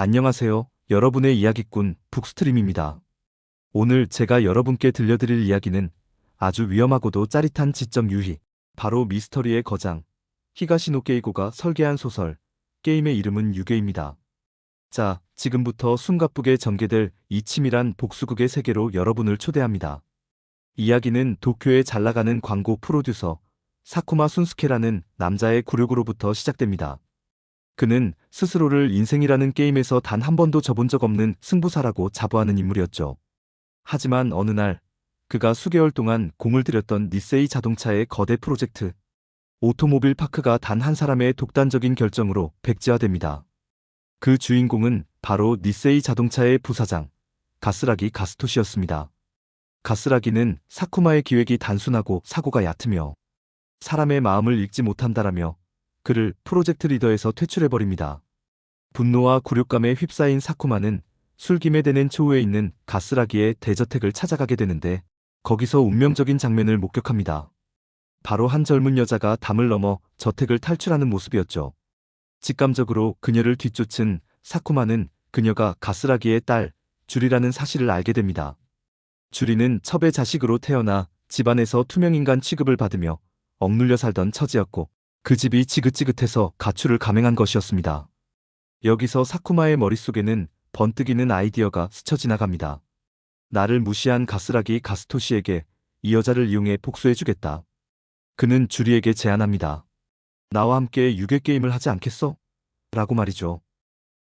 안녕하세요. 여러분의 이야기꾼 북스트림입니다. 오늘 제가 여러분께 들려드릴 이야기는 아주 위험하고도 짜릿한 지적 유희, 바로 미스터리의 거장, 히가시노 게이고가 설계한 소설, 게임의 이름은 유괴입니다. 자, 지금부터 숨가쁘게 전개될 이 치밀한 복수극의 세계로 여러분을 초대합니다. 이야기는 도쿄에 잘나가는 광고 프로듀서 사쿠마 순스케라는 남자의 굴욕으로부터 시작됩니다. 그는 스스로를 인생이라는 게임에서 단 한 번도 져본 적 없는 승부사라고 자부하는 인물이었죠. 하지만 어느 날 그가 수개월 동안 공을 들였던 니세이 자동차의 거대 프로젝트 오토모빌 파크가 단 한 사람의 독단적인 결정으로 백지화됩니다. 그 주인공은 바로 니세이 자동차의 부사장 가스라기 가스토시였습니다. 가스라기는 사쿠마의 기획이 단순하고 사고가 얕으며 사람의 마음을 읽지 못한다라며 그를 프로젝트 리더에서 퇴출해버립니다. 분노와 굴욕감에 휩싸인 사쿠마는 술김에 되는 초우에 있는 가스라기의 대저택을 찾아가게 되는데 거기서 운명적인 장면을 목격합니다. 바로 한 젊은 여자가 담을 넘어 저택을 탈출하는 모습이었죠. 직감적으로 그녀를 뒤쫓은 사쿠마는 그녀가 가스라기의 딸 주리라는 사실을 알게 됩니다. 주리는 첩의 자식으로 태어나 집안에서 투명인간 취급을 받으며 억눌려 살던 처지였고 그 집이 지긋지긋해서 가출을 감행한 것이었습니다. 여기서 사쿠마의 머릿속에는 번뜩이는 아이디어가 스쳐 지나갑니다. 나를 무시한 가스라기 가스토시에게 이 여자를 이용해 복수해주겠다. 그는 주리에게 제안합니다. 나와 함께 유괴 게임을 하지 않겠어? 라고 말이죠.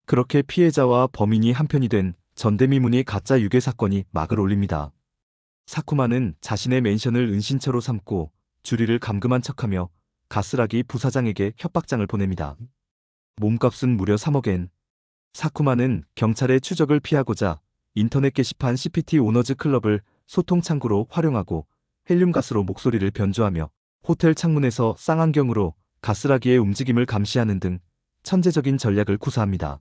그렇게 피해자와 범인이 한편이 된 전대미문이 가짜 유괴 사건이 막을 올립니다. 사쿠마는 자신의 맨션을 은신처로 삼고 주리를 감금한 척하며 가스라기 부사장에게 협박장을 보냅니다. 몸값은 무려 3억엔. 사쿠마는 경찰의 추적을 피하고자 인터넷 게시판 CPT 오너즈 클럽을 소통 창구로 활용하고 헬륨가스로 목소리를 변조하며 호텔 창문에서 쌍안경으로 가스라기의 움직임을 감시하는 등 천재적인 전략을 구사합니다.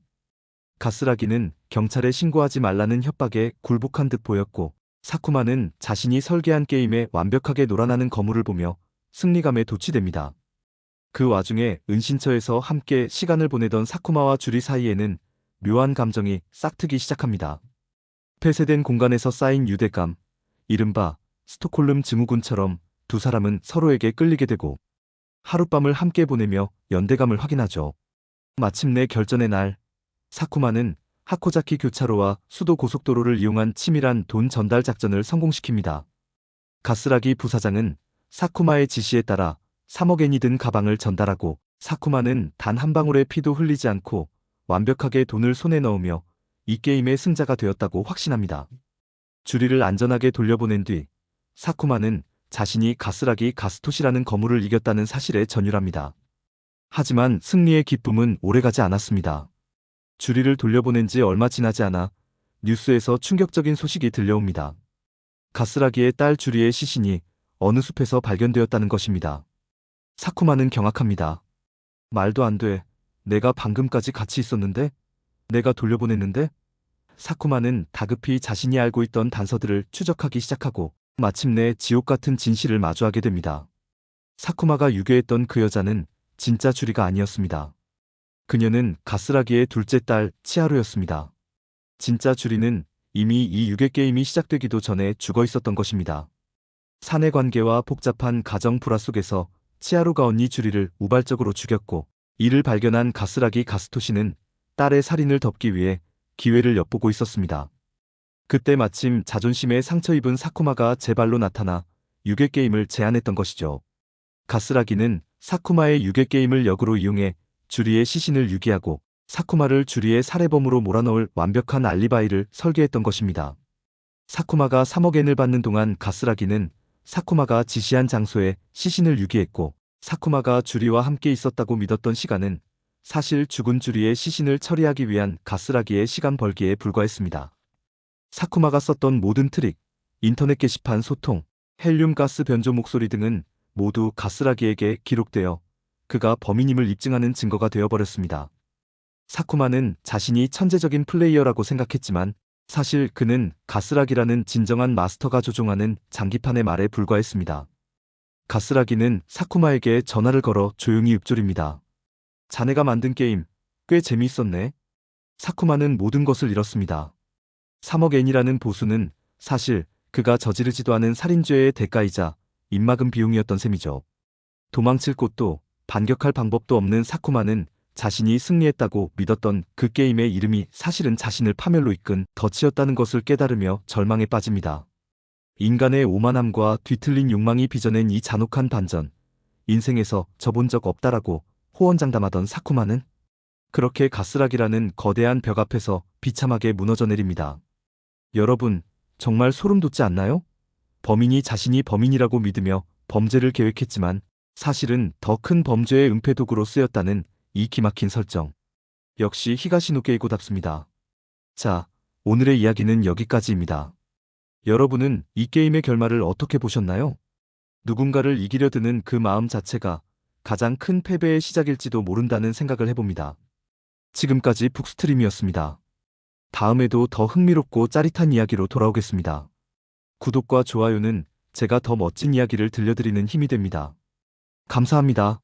가스라기는 경찰에 신고하지 말라는 협박에 굴복한 듯 보였고 사쿠마는 자신이 설계한 게임에 완벽하게 놀아나는 거물을 보며 승리감에 도취됩니다. 그 와중에 은신처에서 함께 시간을 보내던 사쿠마와 주리 사이에는 묘한 감정이 싹트기 시작합니다. 폐쇄된 공간에서 쌓인 유대감, 이른바 스톡홀름 증후군처럼 두 사람은 서로에게 끌리게 되고 하룻밤을 함께 보내며 연대감을 확인하죠. 마침내 결전의 날, 사쿠마는 하코자키 교차로와 수도 고속도로를 이용한 치밀한 돈 전달 작전을 성공시킵니다. 가스라기 부사장은 사쿠마의 지시에 따라 3억엔이 든 가방을 전달하고 사쿠마는 단 한 방울의 피도 흘리지 않고 완벽하게 돈을 손에 넣으며 이 게임의 승자가 되었다고 확신합니다. 주리를 안전하게 돌려보낸 뒤 사쿠마는 자신이 가스라기 가스토시라는 거물을 이겼다는 사실에 전율합니다. 하지만 승리의 기쁨은 오래가지 않았습니다. 주리를 돌려보낸 지 얼마 지나지 않아 뉴스에서 충격적인 소식이 들려옵니다. 가스라기의 딸 주리의 시신이 어느 숲에서 발견되었다는 것입니다. 사쿠마는 경악합니다. 말도 안 돼. 내가 방금까지 같이 있었는데? 내가 돌려보냈는데? 사쿠마는 다급히 자신이 알고 있던 단서들을 추적하기 시작하고 마침내 지옥 같은 진실을 마주하게 됩니다. 사쿠마가 유괴했던 그 여자는 진짜 주리가 아니었습니다. 그녀는 가스라기의 둘째 딸 치하루였습니다. 진짜 주리는 이미 이 유괴 게임이 시작되기도 전에 죽어 있었던 것입니다. 사내 관계와 복잡한 가정 불화 속에서 치하루가 언니 주리를 우발적으로 죽였고 이를 발견한 가스라기 가스토시는 딸의 살인을 덮기 위해 기회를 엿보고 있었습니다. 그때 마침 자존심에 상처 입은 사쿠마가 제 발로 나타나 유괴 게임을 제안했던 것이죠. 가스라기는 사쿠마의 유괴 게임을 역으로 이용해 주리의 시신을 유기하고 사쿠마를 주리의 살해범으로 몰아넣을 완벽한 알리바이를 설계했던 것입니다. 사쿠마가 3억 엔을 받는 동안 가스라기는 사쿠마가 지시한 장소에 시신을 유기했고 사쿠마가 주리와 함께 있었다고 믿었던 시간은 사실 죽은 주리의 시신을 처리하기 위한 가스라기의 시간 벌기에 불과했습니다. 사쿠마가 썼던 모든 트릭, 인터넷 게시판 소통, 헬륨 가스 변조 목소리 등은 모두 가스라기에게 기록되어 그가 범인임을 입증하는 증거가 되어버렸습니다. 사쿠마는 자신이 천재적인 플레이어라고 생각했지만 사실 그는 가스라기라는 진정한 마스터가 조종하는 장기판의 말에 불과했습니다. 가스라기는 사쿠마에게 전화를 걸어 조용히 읊조립니다. 자네가 만든 게임 꽤 재미있었네. 사쿠마는 모든 것을 잃었습니다. 3억 엔이라는 보수는 사실 그가 저지르지도 않은 살인죄의 대가이자 입막음 비용이었던 셈이죠. 도망칠 곳도 반격할 방법도 없는 사쿠마는 자신이 승리했다고 믿었던 그 게임의 이름이 사실은 자신을 파멸로 이끈 덫이었다는 것을 깨달으며 절망에 빠집니다. 인간의 오만함과 뒤틀린 욕망이 빚어낸 이 잔혹한 반전. 인생에서 져본 적 없다라고 호언장담하던 사쿠마는 그렇게 가스락이라는 거대한 벽 앞에서 비참하게 무너져 내립니다. 여러분, 정말 소름 돋지 않나요? 범인이 자신이 범인이라고 믿으며 범죄를 계획했지만 사실은 더 큰 범죄의 은폐도구로 쓰였다는 이 기막힌 설정. 역시 히가시노 게이고답습니다. 자, 오늘의 이야기는 여기까지입니다. 여러분은 이 게임의 결말을 어떻게 보셨나요? 누군가를 이기려 드는 그 마음 자체가 가장 큰 패배의 시작일지도 모른다는 생각을 해봅니다. 지금까지 북스트림이었습니다. 다음에도 더 흥미롭고 짜릿한 이야기로 돌아오겠습니다. 구독과 좋아요는 제가 더 멋진 이야기를 들려드리는 힘이 됩니다. 감사합니다.